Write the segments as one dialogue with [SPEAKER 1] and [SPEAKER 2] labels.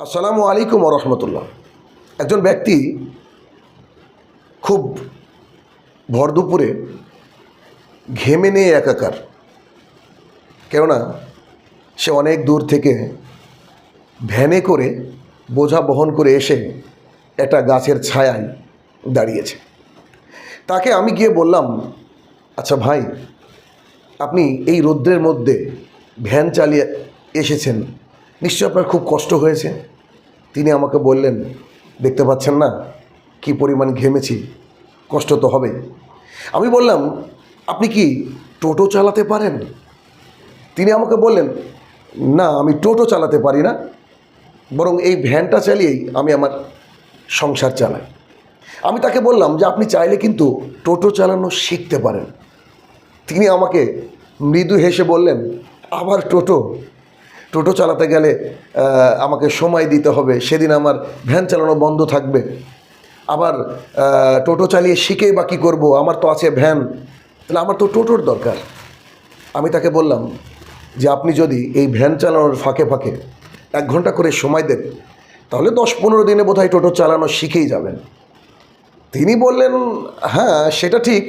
[SPEAKER 1] আসসালামু আলাইকুম রহমতুল্লাহ। একজন ব্যক্তি খুব ভর দুপুরে ঘেমে নেই একাকার। কেননা সে অনেক দূর থেকে ভ্যানে করে বোঝা বহন করে এসে একটা গাছের ছায়ায় দাঁড়িয়েছে। তাকে আমি গিয়ে বললাম আচ্ছা ভাই, আপনি এই রৌদ্রের মধ্যে ভ্যান চালিয়ে এসেছেন নিশ্চয় আপনার খুব কষ্ট হয়েছে। তিনি আমাকে বললেন, দেখতে পাচ্ছেন না কি পরিমাণ ঘেমেছি, কষ্ট তো হবে। আমি বললাম, আপনি কি টোটো চালাতে পারেন? তিনি আমাকে বললেন, না, আমি টোটো চালাতে পারি না, বরং এই ভ্যানটা চালিয়েই আমি আমার সংসার চালাই। আমি তাকে বললাম যে, আপনি চাইলে কিন্তু টোটো চালানো শিখতে পারেন। তিনি আমাকে মৃদু হেসে বললেন, আবার টোটো? টোটো চালাতে গেলে আমাকে সময় দিতে হবে। সেদিন আমার ভ্যান চালানো বন্ধ থাকবে। আবার টোটো চালিয়ে শিখে বা কী করব? আমার তো আছে ভ্যান। তাহলে আমার তো টোটোর দরকার। আমি তাকে বললাম যে, আপনি যদি এই ভ্যান চালানোর ফাঁকে ফাঁকে এক ঘণ্টা করে সময় দেন, তাহলে দশ পনেরো দিনে বোধহয় টোটো চালানো শিখেই যাবেন। তিনি বললেন হ্যাঁ সেটা ঠিক।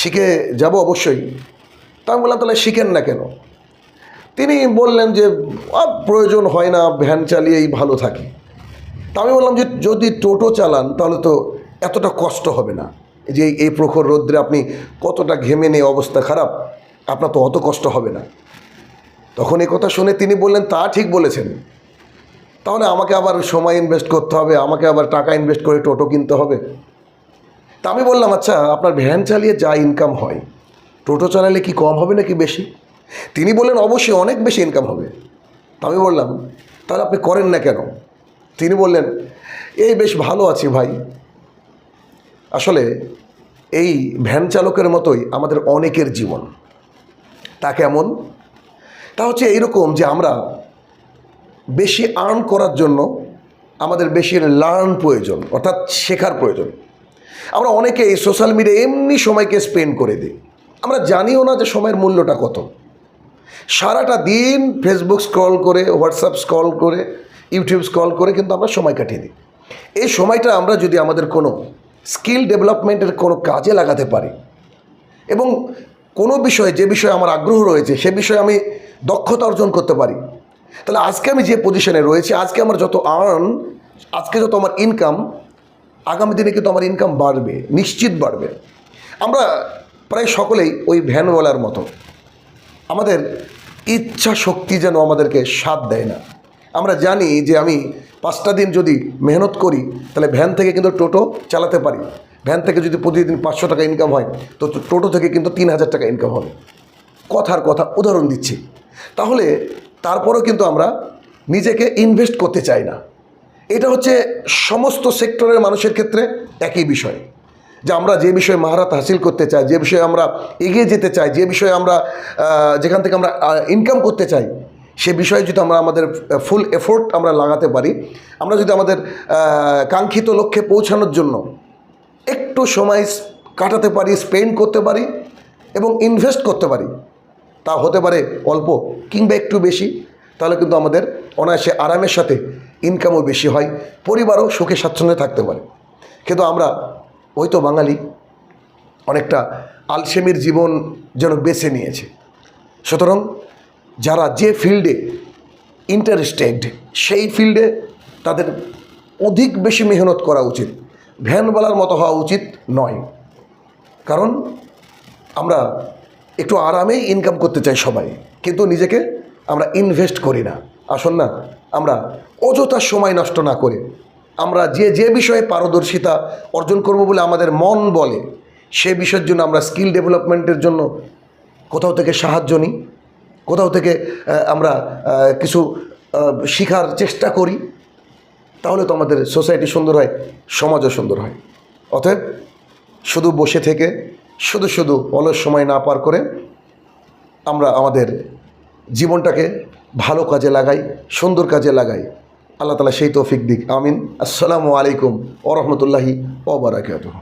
[SPEAKER 1] শিখে যাব অবশ্যই। তা আমি বললাম, তাহলে শিখেন না কেন? তিনি বললেন যে "আহ, প্রয়োজন হয় না ভ্যান চালিয়েই ভালো থাকি। তা আমি বললাম যে যদি টোটো চালান তাহলে তো এতটা কষ্ট হবে না। যে এই- প্রখর রৌদ্রে আপনি কতটা ঘেমে নিয়ে অবস্থা খারাপ আপনার তো অত কষ্ট হবে না। তখন এই কথা শুনে তিনি বললেন তা ঠিক বলেছেন। তাহলে আমাকে আবার সময় ইনভেস্ট করতে হবে আমাকে আবার টাকা ইনভেস্ট করে টোটো কিনতে হবে। তা আমি বললাম আচ্ছা আপনার ভ্যান চালিয়ে যা ইনকাম হয় টোটো চালালে কি কম হবে নাকি বেশি? তিনি বললেন, অবশ্যই অনেক বেশি ইনকাম হবে। আমি বললাম, তাহলে আপনি করেন না কেন? তিনি বললেন, এই বেশ ভালো আছি ভাই। আসলে এই ভ্যান চালকের মতোই আমাদের অনেকের জীবন। তা কেমন? তা হচ্ছে এইরকম যে আমরা বেশি আর্ন করার জন্য আমাদের বেশি লার্ন প্রয়োজন, অর্থাৎ শেখার প্রয়োজন। আমরা অনেকে এই সোশ্যাল মিডিয়া এমনি সময়কে স্পেন্ড করে দিই। আমরা জানিও না যে সময়ের মূল্যটা কত। সারাটা দিন ফেসবুক স্ক্রল করে হোয়াটসঅ্যাপ স্ক্রল করে ইউটিউব স্ক্রল করে কিন্তু আমরা সময় কাটিয়ে দিই। এই সময়টা আমরা যদি আমাদের কোনো স্কিল ডেভেলপমেন্টের কোনো কাজে লাগাতে পারি এবং কোনো বিষয়ে যে বিষয়ে আমার আগ্রহ রয়েছে, সে বিষয়ে আমি দক্ষতা অর্জন করতে পারি, তাহলে আজকে আমি যে পজিশনে রয়েছি, আজকে আমার যত আর্ন আজকে যত আমার ইনকাম আগামী দিনে কিন্তু আমার ইনকাম বাড়বে, নিশ্চিত বাড়বে। আমরা প্রায় সকলেই ওই ভ্যানওয়ালার মতো। আমাদের ইচ্ছা শক্তি যেন আমাদেরকে সাথ দেয় না। আমরা জানি যে আমি পাঁচটা দিন যদি মেহনত করি, তাহলে ভ্যান থেকে কিন্তু টোটো চালাতে পারি। ভ্যান থেকে যদি প্রতিদিন পাঁচশো টাকা ইনকাম হয়, তো টোটো থেকে কিন্তু তিন হাজার টাকা ইনকাম হবে। কথার কথা উদাহরণ দিচ্ছি। তাহলে তারপরেও কিন্তু আমরা নিজেকে ইনভেস্ট করতে চাই না। এটা হচ্ছে সমস্ত সেক্টরের মানুষের ক্ষেত্রে একই বিষয়। যে আমরা যে বিষয়ে মাহারাত হাসিল করতে চাই, যে বিষয়ে আমরা এগিয়ে যেতে চাই, যে বিষয়ে আমরা যেখান থেকে আমরা ইনকাম করতে চাই, সে বিষয়ে যদি আমরা আমাদের ফুল এফোর্ট আমরা লাগাতে পারি, আমরা যদি আমাদের কাঙ্ক্ষিত লক্ষ্যে পৌঁছানোর জন্য একটু সময় কাটাতে পারি স্পেন্ড করতে পারি এবং ইনভেস্ট করতে পারি, তা হতে পারে অল্প কিংবা একটু বেশি, তাহলে কিন্তু আমাদের অনায়াসে আরামের সাথে ইনকামও বেশি হয়, পরিবারও সুখে স্বাচ্ছন্দ্যে থাকতে পারে। কিন্তু আমরা ওই তো বাঙালি অনেকটা আলসেমির জীবন যেন বেছে নিয়েছে। সুতরাং যারা যে ফিল্ডে ইন্টারেস্টেড সেই ফিল্ডে তাদের অধিক বেশি মেহনত করা উচিত। ভ্যানওয়ালার মতো হওয়া উচিত নয়। কারণ আমরা একটু আরামেই ইনকাম করতে চাই সবাই, কিন্তু নিজেকে আমরা ইনভেস্ট করি না। আসুন না, আমরা অযথা সময় নষ্ট না করে আমরা যে যে বিষয়ে পারদর্শিতা অর্জন করব বলে আমাদের মন বলে, সে বিষয়ের জন্য আমরা স্কিল ডেভেলপমেন্টের জন্য কোথাও থেকে সাহায্য নিই, কোথাও থেকে আমরা কিছু শেখার চেষ্টা করি, তাহলে তো আমাদের সোসাইটি সুন্দর হয়, সমাজও সুন্দর হয়। অতএব শুধু বসে থেকে, শুধু শুধু অলস সময় না পার করে আমরা আমাদের জীবনটাকে ভালো কাজে লাগাই, সুন্দর কাজে লাগাই। আল্লাহ তালা সেই তৌফিক দিক। আমিন। আসসালামু আলাইকুম ওরহমতুল্লাহি ওবরাকাতুহ